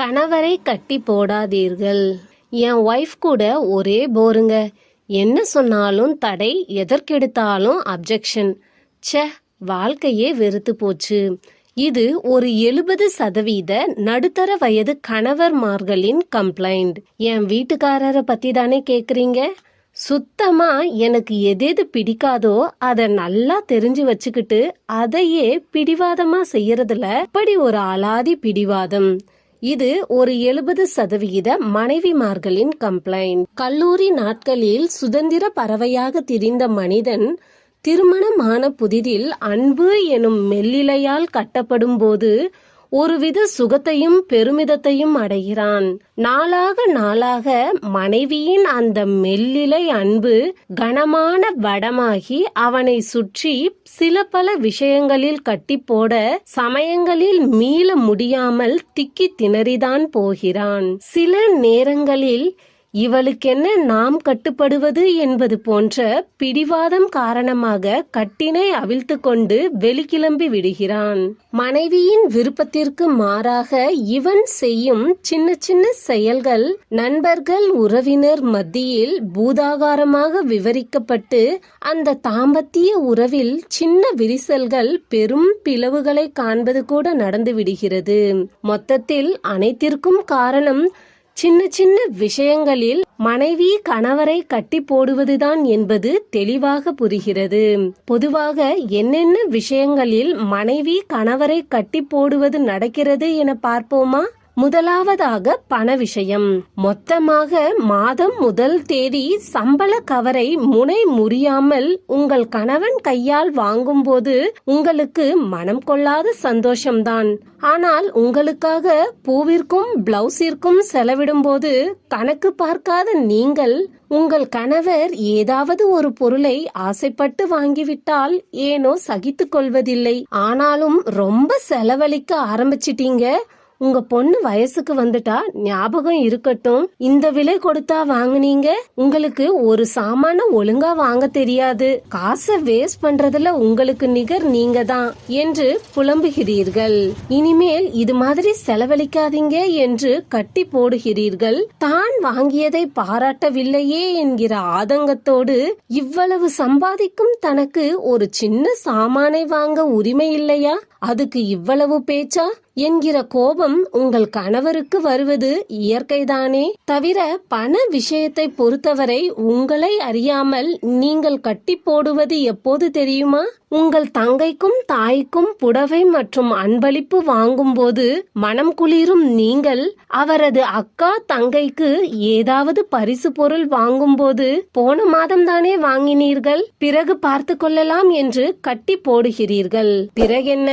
கணவரை கட்டி போடாதீர்கள். என் ஒய்ஃப் கூட ஒரே போருங்க. என்ன சொன்னாலும் தடை எதற்கெடுத்தாலும் அப்ஜெக்ஷன் ச்சே வாழ்க்கையே வெறுத்து போச்சு. இது ஒரு எழுபது சதவீத நடுத்தர வயது கணவர்மார்களின் கம்ப்ளைண்ட் என் வீட்டுக்காரரை பத்தி தானே கேக்குறீங்க? சுத்தமா எனக்கு எதேது பிடிக்காதோ அதை நல்லா தெரிஞ்சு வச்சுக்கிட்டு அதையே பிடிவாதமா செய்யறதுல இப்படி ஒரு அலாதி பிடிவாதம். இது ஒரு எழுபது சதவிகித மனைவிமார்களின் கம்ப்ளைண்ட் கல்லூரி நாட்களில் சுதந்திர பறவையாக திரிந்த மனிதன் திருமணமான புதிதில் அன்பு எனும் மெல்லிலையால் கட்டப்படும் போது ஒருவித சுகத்தையும் பெருமிதத்தையும் அடைகிறான். நாளாக நாளாக மனைவியின் அந்த மெல்லிலை அன்பு கனமான வடமாகி அவனை சுற்றி சில பல விஷயங்களில் கட்டி போட சமயங்களில் மீள முடியாமல் திக்கி திணறிதான் போகிறான். சில நேரங்களில் இவளுக்கென்ன நாம் கட்டுப்படுவது என்பது போன்ற பிடிவாதம் காரணமாக கட்டினை அவிழ்த்து கொண்டு வெளிக்கிளம்பி விடுகிறான். மனைவியின் விருப்பத்திற்கு மாறாக இவன் செய்யும் சின்ன சின்ன செயல்கள் நண்பர்கள் உறவினர் மத்தியில் பூதாகாரமாக விவரிக்கப்பட்டு அந்த தாம்பத்திய உறவில் சின்ன விரிசல்கள் பெரும் பிளவுகளை காண்பது கூட நடந்து விடுகிறது. மொத்தத்தில் அனைத்திற்கும் காரணம் சின்ன சின்ன விஷயங்களில் மனைவி கணவரை கட்டி போடுவதுதான் என்பது தெளிவாக புரிகிறது. பொதுவாக என்னென்ன விஷயங்களில் மனைவி கணவரை கட்டி போடுவது நடக்கிறது என பார்ப்போமா? முதலாவதாக பண விஷயம். மொத்தமாக மாதம் முதல் தேதி சம்பள கவரை முனை முறியாமல் உங்கள் கணவன் கையால் வாங்கும்போது உங்களுக்கு மனம் கொள்ளாத சந்தோஷம்தான். ஆனால் உங்களுக்காக பூவிற்கும் பிளவுஸிற்கும் செலவிடும்போது கணக்கு பார்க்காத நீங்கள் உங்கள் கணவர் ஏதாவது ஒரு பொருளை ஆசைப்பட்டு வாங்கிவிட்டால் ஏனோ சகித்துக் கொள்வதில்லை. ஆனாலும் ரொம்ப செலவழிக்க ஆரம்பிச்சிட்டீங்க. உங்க பொண்ணு வயசுக்கு வந்துட்டா ஞாபகம் இருக்கட்டும். இந்த விலை கொடுத்தா வாங்குனீங்க. உங்களுக்கு ஒரு சாமான ஒழுங்கா வாங்க தெரியாது. காசை வேஸ்ட் பண்றதுல உங்களுக்கு நிகர் நீங்க தான் என்று புலம்புகிறீர்கள். இனிமேல் இது மாதிரி செலவழிக்காதீங்க என்று கட்டி போடுகிறீர்கள். தான் வாங்கியதை பாராட்டவில்லையே என்கிற ஆதங்கத்தோடு இவ்வளவு சம்பாதிக்கும் தனக்கு ஒரு சின்ன சாமானை வாங்க உரிமை இல்லையா? அதுக்கு இவ்வளவு பேச்சா? என்கிற கோபம் உங்கள் கணவருக்கு வருவது இயற்கைதானே? தவிர பண விஷயத்தை பொறுத்தவரை உங்களை அறியாமல் நீங்கள் கட்டி போடுவது எப்போது தெரியுமா? உங்கள் தங்கைக்கும் தாய்க்கும் புடவை மற்றும் அன்பளிப்பு வாங்கும்போது மனம் குளிரும் நீங்கள் அவரது அக்கா தங்கைக்கு ஏதாவது பரிசு பொருள் வாங்கும்போது போன மாதம் தானே வாங்கினீர்கள்? பிறகு பார்த்து கொள்ளலாம் என்று கட்டி போடுகிறீர்கள். பிறகென்ன?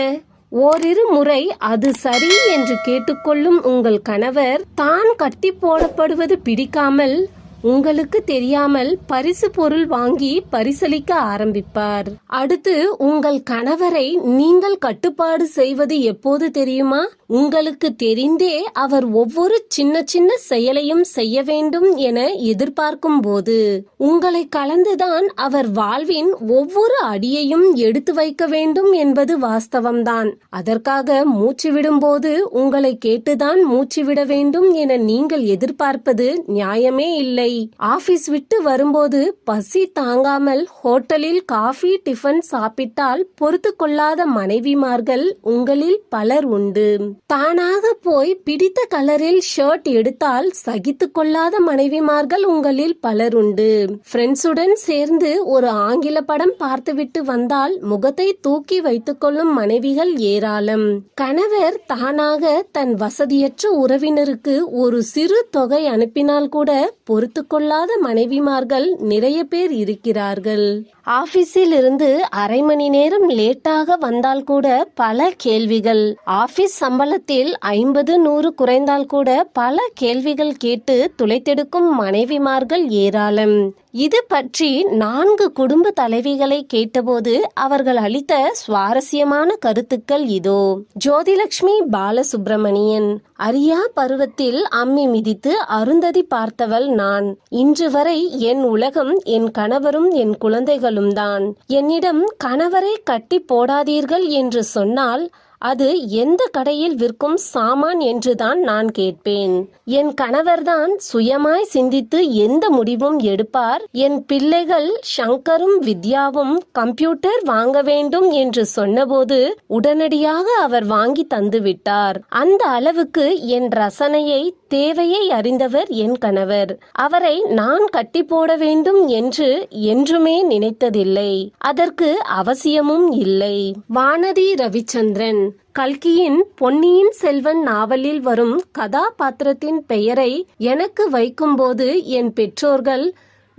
ஓரிரு முறை அது சரி என்று கேட்டுக்கொள்ளும் உங்கள் கணவர் தான் கட்டி போடப்படுவது பிடிக்காமல் உங்களுக்கு தெரியாமல் பரிசு பொருள் வாங்கி பரிசளிக்க ஆரம்பிப்பார். அடுத்து உங்கள் கணவரை நீங்கள் கட்டுப்பாடு செய்வது எப்போது தெரியுமா? உங்களுக்கு தெரிந்தே அவர் ஒவ்வொரு சின்ன சின்ன செயலையும் செய்ய வேண்டும் என எதிர்பார்க்கும் போது உங்களை கலந்துதான் அவர் வாழ்வின் ஒவ்வொரு அடியையும் எடுத்து வைக்க வேண்டும் என்பது வாஸ்தவம்தான். அதற்காக மூச்சு விடும்போது உங்களை கேட்டுதான் மூச்சு விட வேண்டும் என நீங்கள் எதிர்பார்ப்பது நியாயமே இல்லை. ஆபீஸ் விட்டு வரும்போது பசி தாங்காமல் ஹோட்டலில் காஃபி டிஃபன் சாப்பிட்டால் பொறுத்து கொள்ளாத மனைவிமார்கள் உங்களில் பலர் உண்டு. தானாக போய் பிடித்த கலரில் ஷர்ட் எடுத்தால் சகித்து கொள்ளாத மனைவிமார்கள் உங்களில் பலர் உண்டு. ஃப்ரெண்ட்ஸுடன் சேர்ந்து ஒரு ஆங்கில படம் பார்த்துவிட்டு வந்தால் முகத்தை தூக்கி வைத்துக் கொள்ளும் மனைவிகள் ஏராளம். கணவர் தானாக தன் வசதியற்ற உறவினருக்கு ஒரு சிறு தொகை அனுப்பினால் கூட பொறுத்து கொள்ளாத மனைவிமார்கள் நிறைய பேர் இருக்கிறார்கள். ஆபீஸில் இருந்து அரை மணி நேரம் லேட்டாக வந்தால் கூட பல கேள்விகள். ஆபீஸ் சம்பளத்தில் ஐம்பது நூறு குறைந்தால் கூட பல கேள்விகள் கேட்டு துளைத்தெடுக்கும் மனைவிமார்கள் ஏராளம். இது பற்றி நான்கு குடும்ப தலைவிகளை கேட்டபோது அவர்கள் அளித்த சுவாரஸ்யமான கருத்துக்கள் இதோ. ஜோதிலட்சுமி பாலசுப்பிரமணியன் அரியா பருவத்தில் அம்மி மிதித்து அருந்ததி பார்த்தவள் நான். இன்று வரை என் உலகம் என் கணவரும் என் குழந்தைகளும் தான் என்னிடம் கணவரை கட்டி போடாதீர்கள் என்று சொன்னால் அது எந்த கடையில் விற்கும் சாமான் என்றுதான் நான் கேட்பேன். என் கணவர்தான் சுயமாய் சிந்தித்து எந்த முடிவும் எடுப்பார்? என் பிள்ளைகள் சங்கரும் வித்யாவும் கம்ப்யூட்டர் வாங்க வேண்டும் என்று சொன்னபோது உடனடியாக அவர் வாங்கி தந்துவிட்டார். அந்த அளவுக்கு என் ரசனையை தேவையை அறிந்தவர் என் கணவர். அவரை நான் கட்டி போட வேண்டும் என்று என்றுமே நினைத்ததில்லை. அதற்கு அவசியமும் இல்லை. வானதி ரவிச்சந்திரன் கல்கியின் பொன்னியின் செல்வன் நாவலில் வரும் கதாபாத்திரத்தின் பெயரை எனக்கு வைக்கும்போது என் பெற்றோர்கள்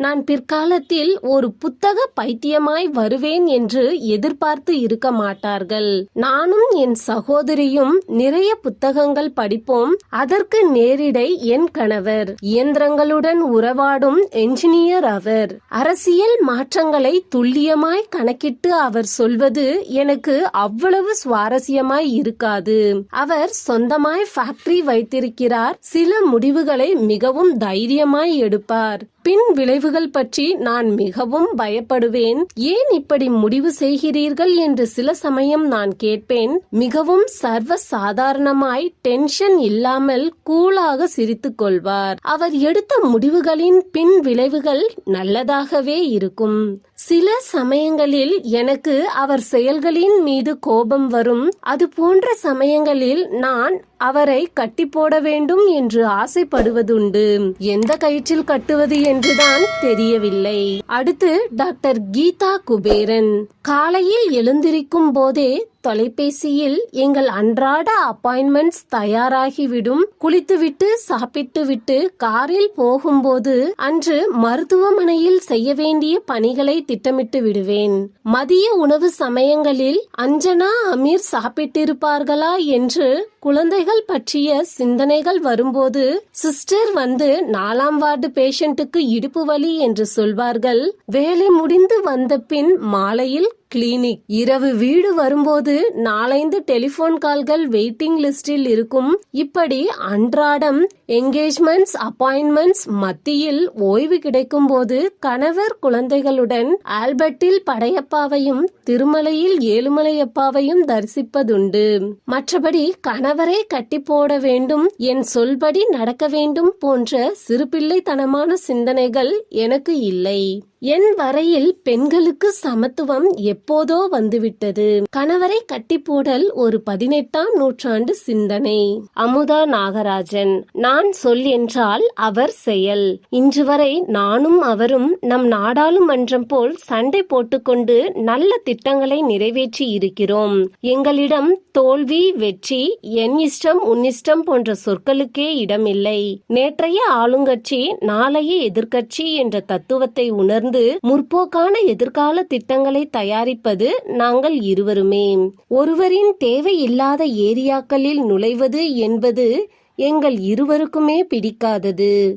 நான் பிற்காலத்தில் ஒரு புத்தக பைத்தியமாய் வருவேன் என்று எதிர்பார்த்து இருக்க மாட்டார்கள். நானும் என் சகோதரியும் நிறைய புத்தகங்கள் படிப்போம். அதற்கு நேரிடை என் கணவர். இயந்திரங்களுடன் உறவாடும் என்ஜினியர் அவர். அரசியல் மாற்றங்களை துல்லியமாய் கணக்கிட்டு அவர் சொல்வது எனக்கு அவ்வளவு சுவாரஸ்யமாய் இருக்காது. அவர் சொந்தமாய் ஃபேக்டரி வைத்திருக்கிறார். சில முடிவுகளை மிகவும் தைரியமாய் எடுப்பார். பின் விளைவுகள் பற்றி நான் மிகவும் பயப்படுவேன். ஏன் இப்படி முடிவு செய்கிறீர்கள் என்று சில சமயம் நான் கேட்பேன். மிகவும் சர்வ சாதாரணமாய் டென்ஷன் இல்லாமல் கூலாக சிரித்துக் கொள்வார். அவர் எடுத்த முடிவுகளின் பின் விளைவுகள் நல்லதாகவே இருக்கும். சில சமயங்களில் எனக்கு அவர் செயல்களின் மீது கோபம் வரும். அது போன்ற சமயங்களில் நான் அவரை கட்டி போட வேண்டும் என்று ஆசைப்படுவதுண்டு. எந்த கயிற்றில் கட்டுவது என்றுதான் தெரியவில்லை. அடுத்து டாக்டர் கீதா குபேரன். காலையில் எழுந்திருக்கும் போதே தொலைபேசியில் எங்கள் அன்றாட அப்பாயின்மெண்ட்ஸ் தயாராகிவிடும். குளித்துவிட்டு சாப்பிட்டுவிட்டு காரில் போகும்போது அன்று மருத்துவமனையில் செய்ய வேண்டிய பணிகளை திட்டமிட்டு விடுவேன். மதிய உணவு சமயங்களில் அஞ்சனா அமீர் சாப்பிட்டிருப்பார்களா என்று குழந்தைகள் பற்றிய சிந்தனைகள் வரும்போது சிஸ்டர் வந்து நாலாம் வார்டு பேஷண்ட்டுக்கு இடுப்பு வலி என்று சொல்வார்கள். வேலை முடிந்து வந்த பின் மாலையில் கிளினிக். இரவு வீடு வரும்போது நாலைந்து டெலிபோன் கால்கள் வெயிட்டிங் லிஸ்டில் இருக்கும். இப்படி அன்றாடம் என்கேஜ்மெண்ட்ஸ் அப்பாயின்மெண்ட்ஸ் மத்தியில் ஓய்வு கிடைக்கும் போது கணவர் குழந்தைகளுடன் ஆல்பர்ட்டில் படையப்பாவையும் திருமலையில் ஏழுமலையப்பாவையும் தரிசிப்பதுண்டு. மற்றபடி கணவரை கட்டி போட வேண்டும் என் சொல்படி நடக்க வேண்டும் போன்ற சிறுபிள்ளைத்தனமான சிந்தனைகள் எனக்கு இல்லை. என் வரையில் பெண்களுக்கு சமத்துவம் எப்போதோ வந்துவிட்டது. கணவரை கட்டி போடல் ஒரு பதினெட்டாம் நூற்றாண்டு சிந்தனை. அமுதா நாகராஜன் நான் சொல் என்றால் அவர் செயல். இன்று வரை நானும் அவரும் நம் நாடாளுமன்றம் போல் சண்டை போட்டுக்கொண்டு நல்ல திட்டங்களை நிறைவேற்றி இருக்கிறோம். எங்களிடம் தோல்வி வெற்றி என் இஷ்டம் உன் இஷ்டம் போன்ற சொற்களுக்கே இடமில்லை. நேற்றைய ஆளுங்கட்சி நாளைய எதிர்கட்சி என்ற தத்துவத்தை உணர்ந்து முற்போக்கான எதிர்கால திட்டங்களை தயாரிப்பது நாங்கள் இருவருமே. ஒருவரின் தேவையில்லாத ஏரியாக்களில் நுழைவது என்பது எங்கள் இருவருக்குமே பிடிக்காதது.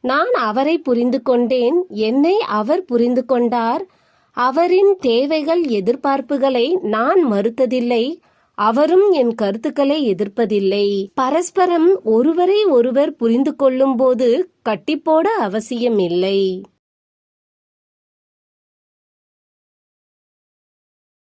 நான் அவரை புரிந்து கொண்டேன் என்னை அவர் புரிந்து கொண்டார். அவரின் தேவைகள் எதிர்பார்ப்புகளை நான் மறுத்ததில்லை அவரும் என் கருத்துக்களை எதிர்ப்பதில்லை. பரஸ்பரம் ஒருவரை ஒருவர் புரிந்து கொள்ளும் போது கட்டிப்போட அவசியமில்லை.